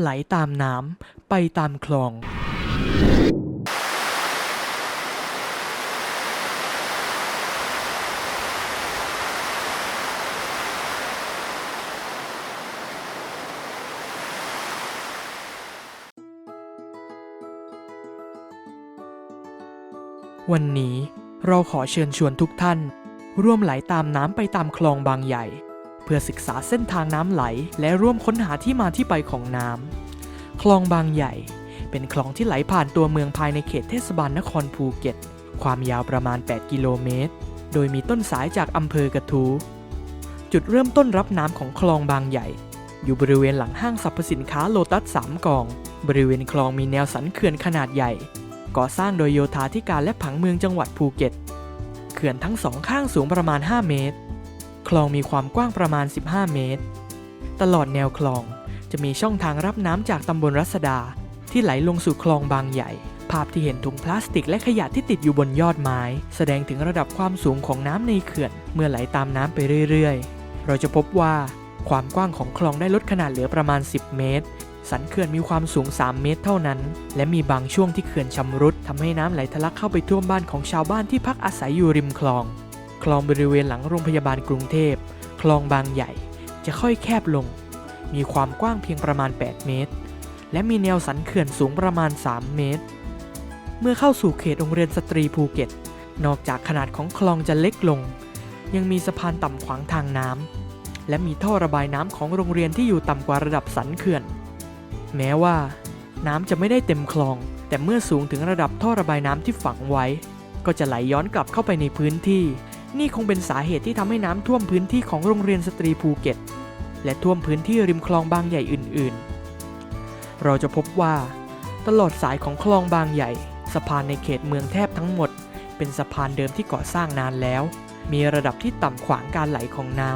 ไหลตามน้ำไปตามคลองวันนี้เราขอเชิญชวนทุกท่าน ร่วมไหลตามน้ำไปตามคลองบางใหญ่ เพื่อศึกษาเส้นทางน้ำไหล และร่วมค้นหาที่มาที่ไปของน้ำคลองบางใหญ่ เป็นคลองที่ไหลผ่านตัวเมืองภายในเขตเทศบาลนครภูเก็ต ความยาวประมาณ 8 กิโลเมตร โดยมีต้นสายจากอำเภอกระทูจุดเริ่มต้นรับน้ำของคลองบางใหญ่ อยู่บริเวณหลังห้างสรรพสินค้าโลตัสสามกอง บริเวณคลองมีแนวสันเขื่อนขนาดใหญ่ ก่อสร้างโดยโยธาธิการและผังเมืองจังหวัดภูเก็ต เขื่อนทั้งสองข้างสูงประมาณ 5 เมตร คลองมีความกว้างประมาณ 15 เมตร ตลอดแนวคลองจะมีช่องทางรับน้ำจากตำบลรัศดา ที่ไหลลงสู่คลองบางใหญ่ ภาพที่เห็นถุงพลาสติกและขยะที่ติดอยู่บนยอดไม้ แสดงถึงระดับความสูงของน้ำในเขื่อน เมื่อไหลตามน้ำไปเรื่อยๆ เราจะพบว่าความกว้างของคลองได้ลดขนาดเหลือประมาณ 10 เมตร สันเขื่อนมีความสูง 3 เมตรเท่านั้น และมีบางช่วงที่เขื่อนชำรุดทำให้น้ำไหลทะลักเข้าไปท่วมบ้านของชาวบ้านที่พักอาศัยอยู่ริมคลอง ลองบริเวณหลังโรงพยาบาลกรุงเทพ คลองบางใหญ่ จะค่อยแคบลง มีความกว้างเพียงประมาณ 8 เมตร และมีแนวสันเขื่อนสูงประมาณ 3 เมตร เมื่อเข้าสู่เขตโรงเรียนสตรีภูเก็ต นอกจากขนาดของคลองจะเล็กลง ยังมีสะพานต่ำขวางทางน้ำ และมีท่อระบายน้ำของโรงเรียนที่อยู่ต่ำกว่าระดับสันเขื่อน แม้ว่า น้ำจะไม่ได้เต็มคลอง แต่เมื่อสูงถึงระดับท่อระบายน้ำที่ฝังไว้ก็จะไหลย้อนกลับเข้าไปในพื้นที่ นี่คงเป็นสาเหตุที่ทำให้น้ำท่วมพื้นที่ของโรงเรียนสตรีภูเก็ต และท่วมพื้นที่ริมคลองบางใหญ่อื่น ๆ เราจะพบว่า ตลอดสายของคลองบางใหญ่ สะพานในเขตเมืองแทบทั้งหมด เป็นสะพานเดิมที่ก่อสร้างนานแล้ว มีระดับที่ต่ำขวางการไหลของน้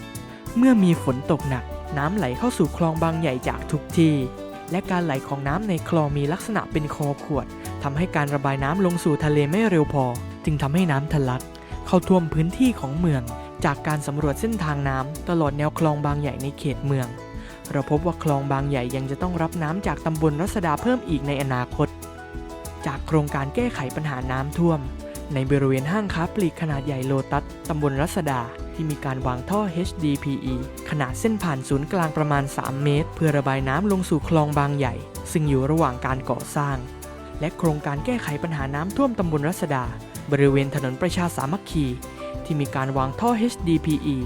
ำเมื่อมีฝนตกหนัก น้ำไหลเข้าสู่คลองบางใหญ่จากทุกที่และการไหลของน้ำในคลองมีลักษณะเป็นคอขวดทำให้การระบายน้ำลงสู่ทะเลไม่เร็วพอ จึงทำให้น้ำทะลัก เข้าท่วมพื้นที่ของเมือง จากการสำรวจเส้นทางน้ำตลอดแนวคลองบางใหญ่ในเขตเมือง เราพบว่าคลองบางใหญ่ยังจะต้องรับน้ำจากตำบลรัศดาเพิ่มอีกในอนาคต จากโครงการแก้ไขปัญหาน้ำท่วม ในบริเวณห้างค้าปลีกขนาดใหญ่โลตัสตำบลรัศดาที่มีการวางท่อ HDPE ขนาดเส้นผ่านศูนย์กลางประมาณ 3 เมตร เพื่อระบายน้ำลงสู่คลองบางใหญ่ ซึ่งอยู่ระหว่างการก่อสร้าง และโครงการแก้ไขปัญหาน้ำท่วมตำบลรัศดา บริเวณถนนประชาสามัคคี ที่มีการวางท่อ HDPE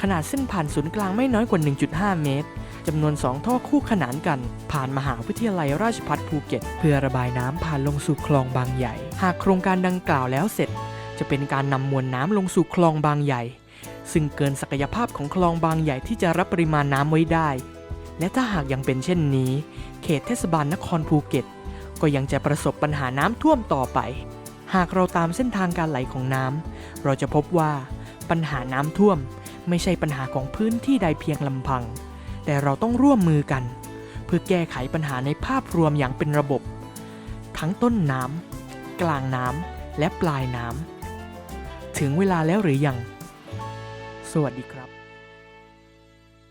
ขนาดเส้นผ่านศูนย์กลางไม่น้อยกว่า 1.5 เมตรจำนวน 2 ท่อคู่ขนานกัน ผ่านมหาวิทยาลัยราชภัฏภูเก็ต เพื่อระบายน้ำผ่านลงสู่คลองบางใหญ่ หากโครงการดังกล่าวแล้วเสร็จ จะเป็นการนำมวลน้ำลงสู่คลองบางใหญ่ ซึ่งเกินศักยภาพของคลองบางใหญ่ที่จะรับปริมาณน้ำไว้ได้ และถ้าหากยังเป็นเช่นนี้ เขตเทศบาลนครภูเก็ต ก็ยังจะประสบปัญหาน้ำท่วมต่อไป หากเราตามเส้นทางการไหลของน้ำเราจะพบว่าปัญหาน้ำท่วมไม่ใช่ปัญหาของพื้นที่ใดเพียงลำพัง แต่เราต้องร่วมมือกัน เพื่อแก้ไขปัญหาในภาพรวมอย่างเป็นระบบ ทั้งต้นน้ำกลางน้ำและปลายน้ำถึงเวลาแล้วหรือยัง สวัสดีครับ